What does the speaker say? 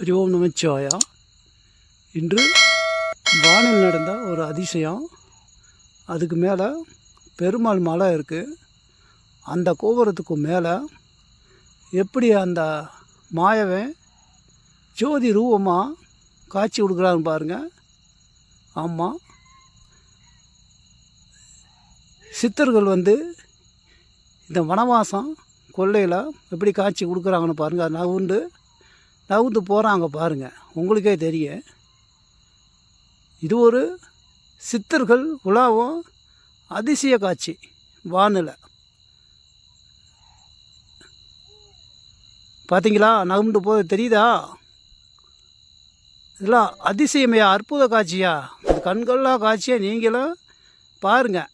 ஹரி ஓம் நமச்சிவாயா இன்று வானில் நடந்த ஒரு அதிசயம். அதுக்கு மேலே பெருமாள் மலை இருக்குது அந்த கோபுரத்துக்கு மேலே எப்படி அந்த மாயவன் ஜோதி ரூபமாக காட்சி கொடுக்குறான்னு பாருங்கள் ஆமாம் சித்தர்கள் வந்து இந்த வனவாசம் கொள்ளையில் எப்படி காட்சி கொடுக்குறாங்கன்னு பாருங்கள் அது நவுண்டு நவுந்து போகிறாங்க பாருங்கள் உங்களுக்கே தெரியும். இது ஒரு சித்தர்கள் உலாவும் அதிசய காட்சி வானிலை. பார்த்தீங்களா நகம்ண்டு போது தெரியுதா? இதெல்லாம் அதிசயமையா அற்புத காட்சியா? இது கண்கொள்ளா காட்சியை நீங்களும் பாருங்கள்